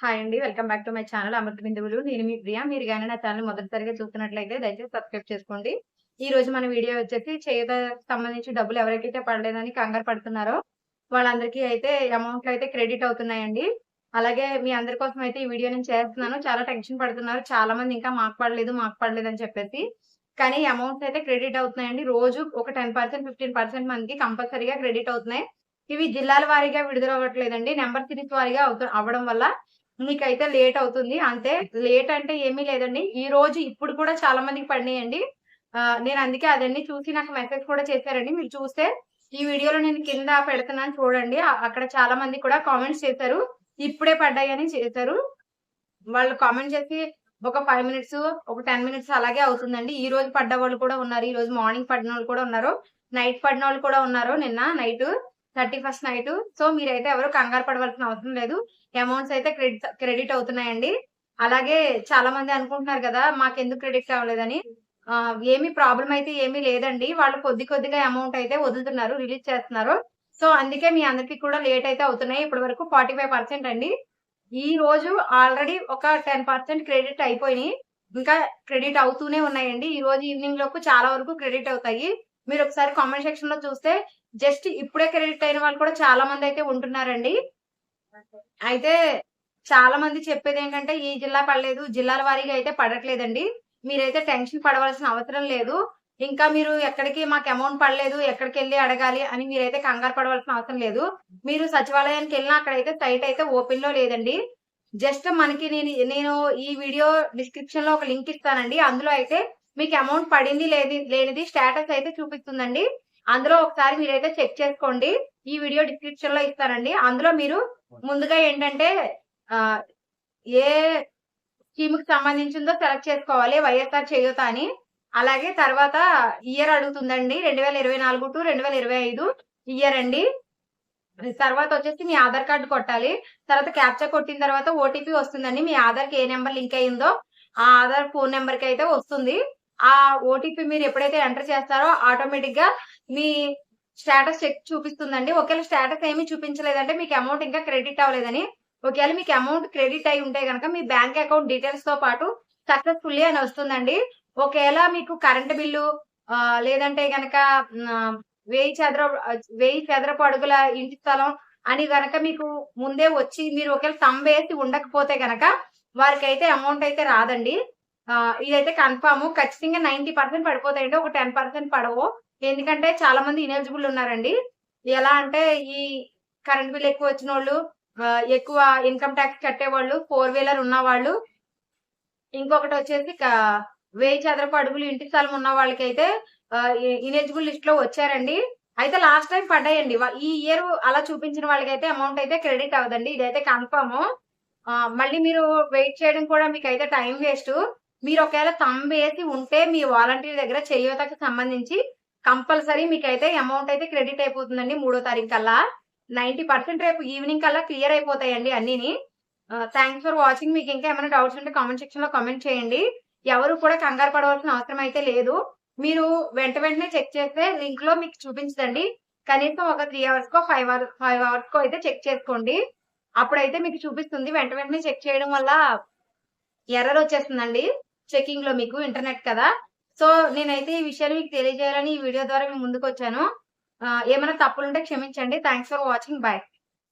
Hi అండి. Welcome back to my channel Amrutha Binduvulu. నేను మీ ప్రియా మీరు కానీ నా ఛానల్ మొదటిసారిగా చూస్తున్నట్లయితే దయచేసి సబ్స్క్రైబ్ చేసుకోండి. ఈ రోజు మన వీడియో వచ్చేసి చేత సంబంధించి డబ్బులు ఎవరికైతే పడలేదని కంగారు పడుతున్నారో వాళ్ళందరికీ అయితే అమౌంట్లు అయితే క్రెడిట్ అవుతున్నాయండి. అలాగే మీ అందరి కోసం అయితే ఈ వీడియో నేను చేస్తున్నాను. చాలా టెన్షన్ పడుతున్నారు. చాలా మంది ఇంకా మాకు పడలేదు, మాకు పడలేదు అని చెప్పేసి. కానీ అమౌంట్స్ అయితే క్రెడిట్ అవుతున్నాయండి. రోజు ఒక 10%, 15% మందికి కంపల్సరీగా క్రెడిట్ అవుతున్నాయి. ఇవి జిల్లాల వారీగా విడుదల అవ్వట్లేదండి. నెంబర్ సిరీస్ వారీగా అవుతు అవ్వడం వల్ల మీకైతే లేట్ అవుతుంది. అంతే లేట్ అంటే ఏమీ లేదండి. ఈ రోజు ఇప్పుడు కూడా చాలా మందికి పడినాయండి. నేను అందుకే అదన్నీ చూసి నాకు మెసేజ్ కూడా చేశారండి. మీరు చూస్తే ఈ వీడియోలో నేను కింద పెడుతున్నాను చూడండి. అక్కడ చాలా మంది కూడా కామెంట్స్ చేశారు. ఇప్పుడే పడ్డాయని చేశారు. వాళ్ళు కామెంట్ చేసి ఒక ఫైవ్ మినిట్స్, ఒక 10 మినిట్స్ అలాగే అవుతుందండి. ఈ రోజు పడ్డ వాళ్ళు కూడా ఉన్నారు. ఈ రోజు మార్నింగ్ పడినోళ్ళు కూడా ఉన్నారు. నైట్ పడినోళ్ళు కూడా ఉన్నారు నిన్న night thirty first night so, మీరైతే ఎవరు కంగారు పడవలసిన అవసరం లేదు. అమౌంట్స్ అయితే క్రెడిట్ క్రెడిట్ అవుతున్నాయండి. అలాగే చాలా మంది అనుకుంటున్నారు కదా! మాకెందుకు క్రెడిట్ అవ్వలేదని. ఏమి ప్రాబ్లమ్ అయితే ఏమీ లేదండి. వాళ్ళు కొద్ది కొద్దిగా అమౌంట్ అయితే వదులుతున్నారు. రిలీజ్ చేస్తున్నారు. సో, అందుకే మీ అందరికి కూడా లేట్ అయితే అవుతున్నాయి. ఇప్పటి వరకు 45% అండి. ఈ రోజు ఆల్రెడీ ఒక 10% క్రెడిట్ అయిపోయినాయి. ఇంకా క్రెడిట్ అవుతూనే ఉన్నాయండి. ఈ రోజు ఈవినింగ్ లోపు చాలా వరకు క్రెడిట్ అవుతాయి. మీరు ఒకసారి కామెంట్ సెక్షన్లో చూస్తే జస్ట్ ఇప్పుడే క్రెడిట్ అయిన వాళ్ళు కూడా చాలా మంది అయితే ఉంటున్నారండి. అయితే చాలా మంది చెప్పేది ఏంటంటే ఈ జిల్లా పడలేదు. జిల్లాల వారీగా అయితే పడట్లేదండి. మీరైతే టెన్షన్ పడవలసిన అవసరం లేదు. ఇంకా మీరు ఎక్కడికి మాకు అమౌంట్ పడలేదు. ఎక్కడికెళ్ళి అడగాలి అని మీరైతే కంగారు పడవలసిన అవసరం లేదు. మీరు సచివాలయానికెళ్ళినా అక్కడైతే సైట్ అయితే ఓపెన్లో లేదండి. జస్ట్ మనకి నేను నేను ఈ వీడియో డిస్క్రిప్షన్లో ఒక లింక్ ఇస్తానండి. అందులో అయితే మీకు అమౌంట్ పడింది లేని లేనిది స్టేటస్ అయితే చూపిస్తుందండి. అందులో ఒకసారి మీరైతే చెక్ చేసుకోండి. ఈ వీడియో డిస్క్రిప్షన్‌లో ఇస్తానండి. అందులో మీరు ముందుగా ఏంటంటే ఏ ఏ స్కీమ్‌కి సంబంధించిందో సెలెక్ట్ చేసుకోవాలి. వైఎస్ఆర్ చేయూత అని. అలాగే తర్వాత ఇయర్ అడుగుతుందండి. 2024-2025 ఇయర్ అండి. తర్వాత వచ్చేసి మీ ఆధార్ కార్డు కొట్టాలి. తర్వాత క్యాప్చా కొట్టిన తర్వాత ఓటీపీ వస్తుందండి. మీ ఆధార్‌కి ఏ నెంబర్ లింక్ అయిందో ఆ ఆధార్ ఫోన్ నెంబర్కి అయితే వస్తుంది. ఆ ఓటీపీ మీరు ఎప్పుడైతే ఎంటర్ చేస్తారో ఆటోమేటిక్గా మీ స్టేటస్ చెక్ చూపిస్తుందండి. ఒకవేళ స్టేటస్ ఏమి చూపించలేదంటే మీకు అమౌంట్ ఇంకా క్రెడిట్ అవ్వలేదని. ఒకవేళ మీకు అమౌంట్ క్రెడిట్ అయి ఉంటే గనక మీ బ్యాంక్ అకౌంట్ డీటెయిల్స్తో పాటు సక్సెస్‌ఫుల్లీ అని వస్తుందండి. ఒకవేళ మీకు కరెంట్ బిల్లు లేదంటే గనక ఆహ్, 1000 చదర ఆహ్, 1000 చదరపు అడుగుల ఇంటి స్థలం అని గనక మీకు ముందే వచ్చి మీరు ఒకవేళ సమ్ వేసి ఉండకపోతే గనక వారికైతే అమౌంట్ అయితే రాదండి. ఇదైతే కన్ఫామ్ ఖచ్చితంగా 90% పడిపోతాయండి. ఒక 10% పడవు. ఎందుకంటే చాలా మంది ఇనెలిజిబుల్ ఉన్నారండి. ఎలా అంటే ఈ కరెంట్ బిల్ ఎక్కువ వచ్చిన వాళ్ళు ఎక్కువ ఇన్‌కమ్ టాక్స్ కట్టేవాళ్ళు, ఫోర్ వీలర్ ఉన్నవాళ్ళు ఇంకొకటి వచ్చేసి వెయ్యి చదరపు అడుగులు ఇంటి స్థలం ఉన్న వాళ్ళకైతే ఇనెలిజిబుల్ లిస్ట్లో వచ్చారండి. అయితే లాస్ట్ టైం పడ్డాయండి. ఈ ఇయర్ అలా చూపించిన వాళ్ళకైతే అమౌంట్ అయితే క్రెడిట్ అవ్వదండి. ఇదైతే కన్ఫర్మ్. మళ్ళీ మీరు వెయిట్ చేయడం కూడా మీకు అయితే టైం వేస్ట్ మీరు ఒకవేళ తంబేసి వేసి ఉంటే మీ వాలంటీర్ దగ్గర చేయూతకి సంబంధించి కంపల్సరీ మీకైతే అమౌంట్ అయితే క్రెడిట్ అయిపోతుందండి మూడో తారీఖు కల్లా. 90% రేపు ఈవినింగ్ కల్లా క్లియర్ అయిపోతాయండి అన్నీని. Thanks for watching. మీకు ఇంకా ఏమైనా డౌట్స్ ఉంటే కామెంట్ సెక్షన్‌లో కామెంట్ చేయండి. ఎవరు కూడా కంగారు పడవలసిన అవసరం అయితే లేదు. మీరు వెంట వెంటనే చెక్ చేస్తే లింక్‌లో మీకు చూపించదండి. కనీసం ఒక 3 అవర్స్‌కో, 5 అవర్ 5 అవర్స్‌కో అయితే చెక్ చేసుకోండి. అప్పుడైతే మీకు చూపిస్తుంది. వెంట వెంటనే చెక్ చేయడం వల్ల ఎర్రర్ వచ్చేస్తుందండి. చెకింగ్‌లో మీకు ఇంటర్నెట్ కదా! సో, నేనైతే ఈ విషయాన్ని మీకు తెలియజేయాలని ఈ వీడియో ద్వారా మీ ముందుకు వచ్చాను ఏమైనా తప్పులుంటే క్షమించండి. Thanks for watching. బై.